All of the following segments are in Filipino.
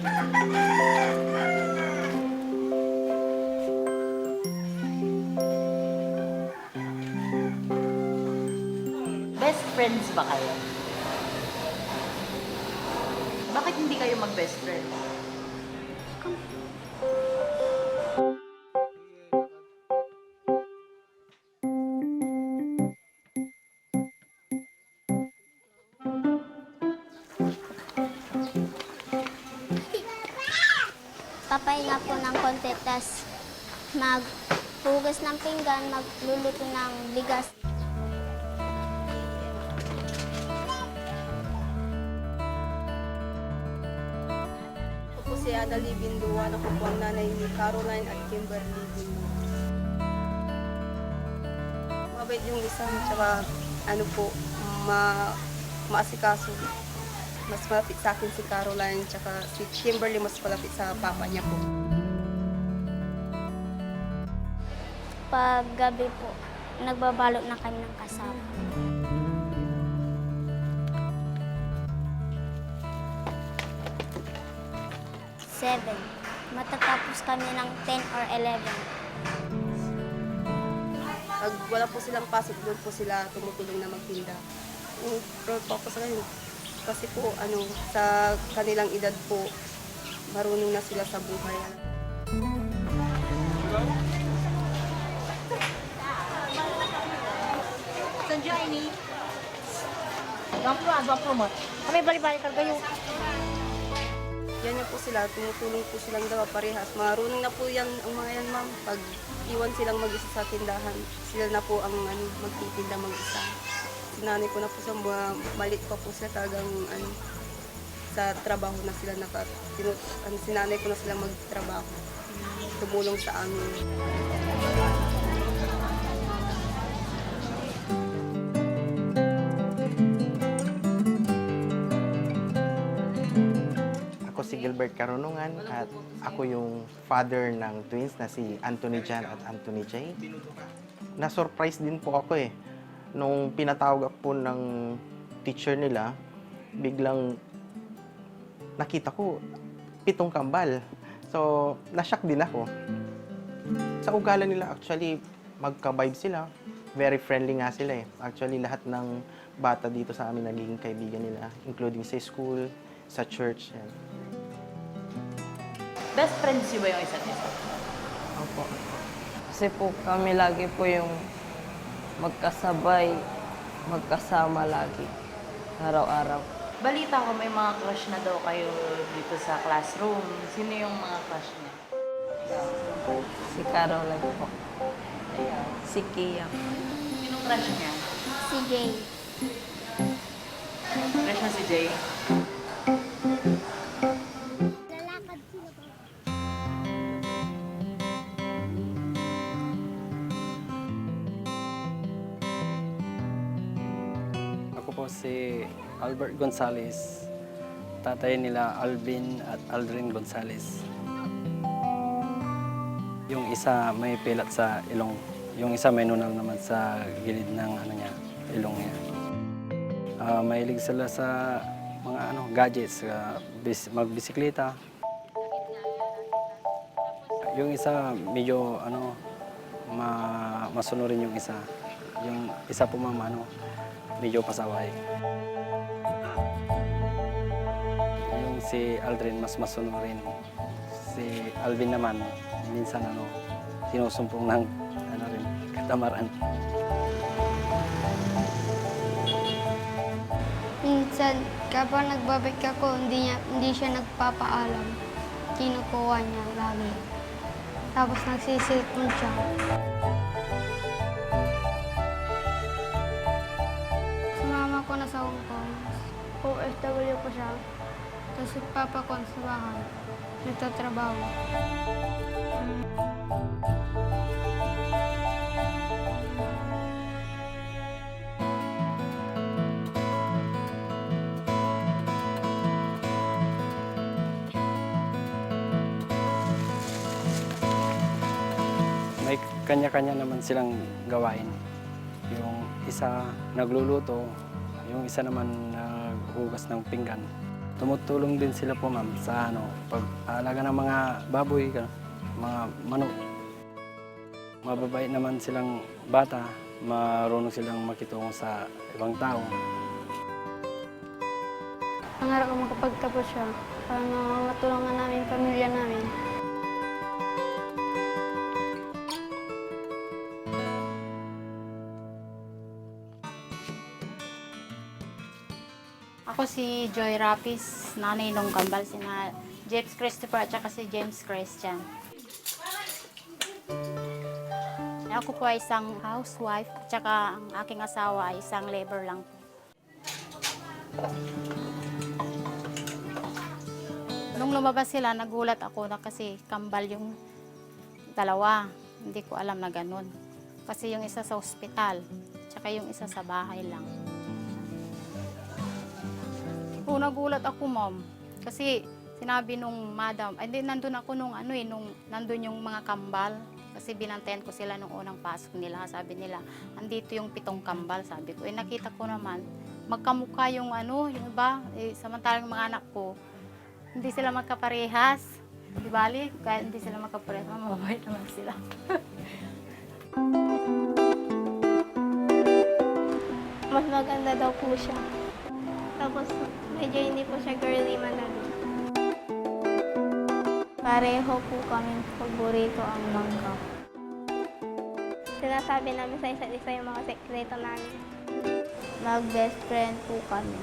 Best friends ba kayo? Bakit hindi kayo mag-best friend? Papahinga po ng konti, tas maghugas ng pinggan, magluluto ng bigas. Ako si Annalie Binduan. Ako po ang nanay ni Caroline at Kimberly Binduan. Mabait yung isa, tsaka ano po, ma maasikaso. Mas malapit sa akin si Caroline, tsaka si Kimberly mas malapit sa papa niya po. Pag gabi po, nagbabalot na kami ng kasama. Seven. Matatapos kami ng 10 or 11. Pag wala po silang pasok, doon po sila tumutulong na magtinda. Yung proud po sa kanila. Kasi po, ano, sa kanilang edad po, marunong na sila sa buhay. Sandiyo, ini. Gampro, gampro mo. Kami balik-balik kayo. Yan yan po sila, tumutulong po silang dalawa parehas. Marunong na po yan ang mga yan ma'am. Pag iwan silang mag-isa sa tindahan, sila na po ang ano, magtitinda mag-isa. Sinanay ko na po sa mga malit pa po sila talagang ano, sa trabaho na sila naka, tinu, ano, sinanay ko na sila magtrabaho. Tumulong sa amin. Ako si Gilbert Karunungan at ako yung father ng twins na si Anthony Jan at Anthony J. Na-surprise din po ako eh. Nung pinatawag ako po ng teacher nila, biglang nakita ko pitong kambal. So, nashock din ako. Sa ugalan nila, actually, magka-vibe sila. Very friendly nga sila eh. Actually, lahat ng bata dito sa amin nagiging kaibigan nila, including sa school, sa church. Yan. Best friends niyo ba yung isa't isa? Opo. Kasi po kami lagi po yung magkasabay, magkasama lagi, araw-araw. Balita ko may mga crush na daw kayo dito sa classroom. Sino yung mga crush niya? Si Caroline po. Si Kia. Sinong crush niya? Si Jay. Crush na si Jay? Si Albert Gonzales, tatay nila Alvin at Aldrin Gonzales. Yung isa may pilat sa ilong, yung isa may nunal naman sa gilid ng ano niya, ilong niya. Ah, mahilig sila sa mga ano gadgets, sa bis- magbisikleta. Yung isa medyo ano ma masunurin yung isa. Yung isa po mama ano, medyo pasaway. Yung si Aldrin mas masunurin. Si Alvin naman, minsan ano, sinusumpong ng ano rin, katamaran. Minsan, kapag nagbabike ako, hindi, niya, hindi siya nagpapaalam. Kinukuha niya lagi. Tapos nagsisilpon siya. OFW po siya. Tapos si papa ko sa bahay. Nagtatrabaho. May kanya-kanya naman silang gawain. Yung isa nagluluto, yung isa naman naghugas ng pinggan. tumutulong din sila po ma'am sa ano, pag-aalaga ng mga baboy, mga manok. Mababait naman silang bata, marunong silang makitungo sa ibang tao. Pangarap ko makapagtapos siya para matulungan namin pamilya namin. Ako si Joy Rapis, nanay nung kambal, si na James Christopher at saka si James Christian. Ako po ay isang housewife at saka ang aking asawa ay isang labor lang po. Nung lumabas sila, nagulat ako na kasi kambal yung dalawa. Hindi ko alam na ganun. Kasi yung isa sa ospital, tsaka yung isa sa bahay lang. Oo, nagulat ako, ma'am. Kasi sinabi nung madam, ay hindi, nandun ako nung ano eh, nung nandun yung mga kambal. Kasi binantayan ko sila nung unang pasok nila. Sabi nila, andito yung pitong kambal. Sabi ko, eh nakita ko naman, magkamukha yung ano, yung iba. Eh, samantalang mga anak ko, hindi sila magkaparehas. Di bali, kahit hindi sila magkaparehas, mababait naman sila. Mas maganda daw po siya. Tapos medyo hindi po siya girly manalo. Pareho po kami paborito ang langka. Sinasabi namin sa isa't isa yung mga sekreto namin. Mag-best friend po kami.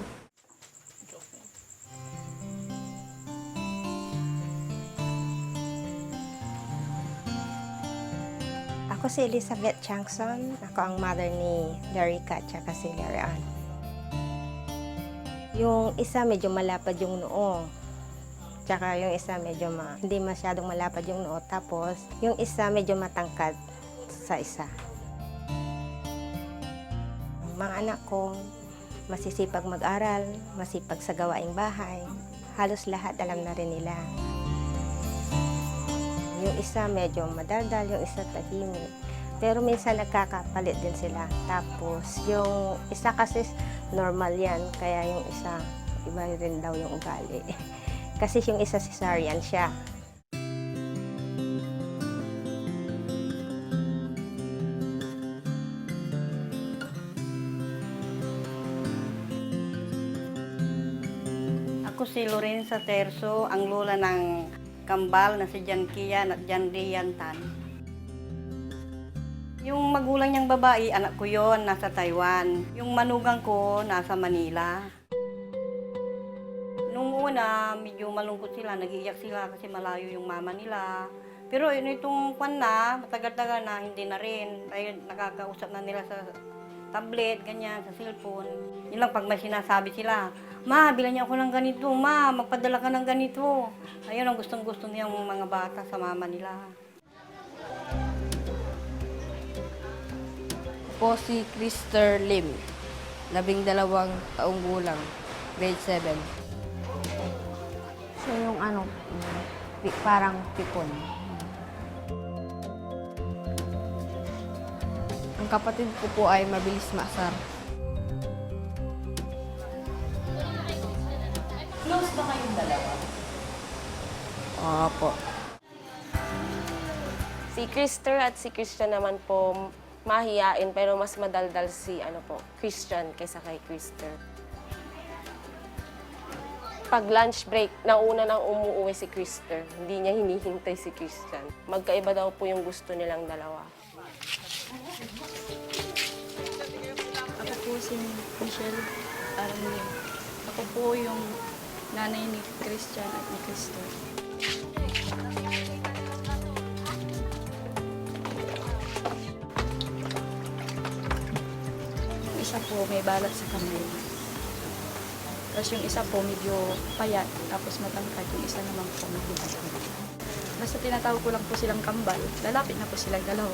Ako si Elizabeth Changson. Ako ang mother ni Larica at si Larian. Yung isa medyo malapad yung noo. Tsaka yung isa medyo ma, hindi masyadong malapad yung noo. Tapos yung isa medyo matangkad sa isa. Mga anak ko masisipag mag-aral, masipag sa gawaing bahay. Halos lahat alam na rin nila. Yung isa medyo madaldal, yung isa tahimik. Pero minsan nagkakapalit din sila. Tapos yung isa kasi normal yan, kaya yung isa iba rin daw yung ugali. kasi yung isa cesarean siya. Ako si Lorenza Terso, ang lola ng kambal na si Jan Kian at Jan Rian Tan. Yung magulang niyang babae, anak ko yon nasa Taiwan. Yung manugang ko, nasa Manila. Nung una, medyo malungkot sila, nagiiyak sila kasi malayo yung mama nila. Pero yun, itong kwan na, matagal-tagal na, hindi na rin. Ay, nakakausap na nila sa tablet, ganyan, sa cellphone. Yun lang, pag may sinasabi sila, Ma, bilan niya ako ng ganito. Ma, magpadala ka ng ganito. Ayun ang gustong-gusto niyang mga bata sa mama nila. Po si Krister Lim, labing dalawang taong gulang, grade 7. Siya yung ano, pi- parang pipon. Ang kapatid ko po ay mabilis maasar. Close ba kayong dalawa? Opo. Si Krister at si Christian naman po mahiyain pero mas madaldal si ano po, Christian kaysa kay Krister. Pag lunch break, nauna nang umuwi si Krister. Hindi niya hinihintay si Christian. Magkaiba daw po yung gusto nilang dalawa. Ako po si Michelle Aranil. Ako po yung nanay ni Christian at ni Cristo. Isa po may balat sa kamay. Tapos yung isa po medyo payat, tapos matangkad. Yung isa naman po medyo matangkad. Basta tinatawag ko lang po silang kambal, lalapit na po silang dalawa.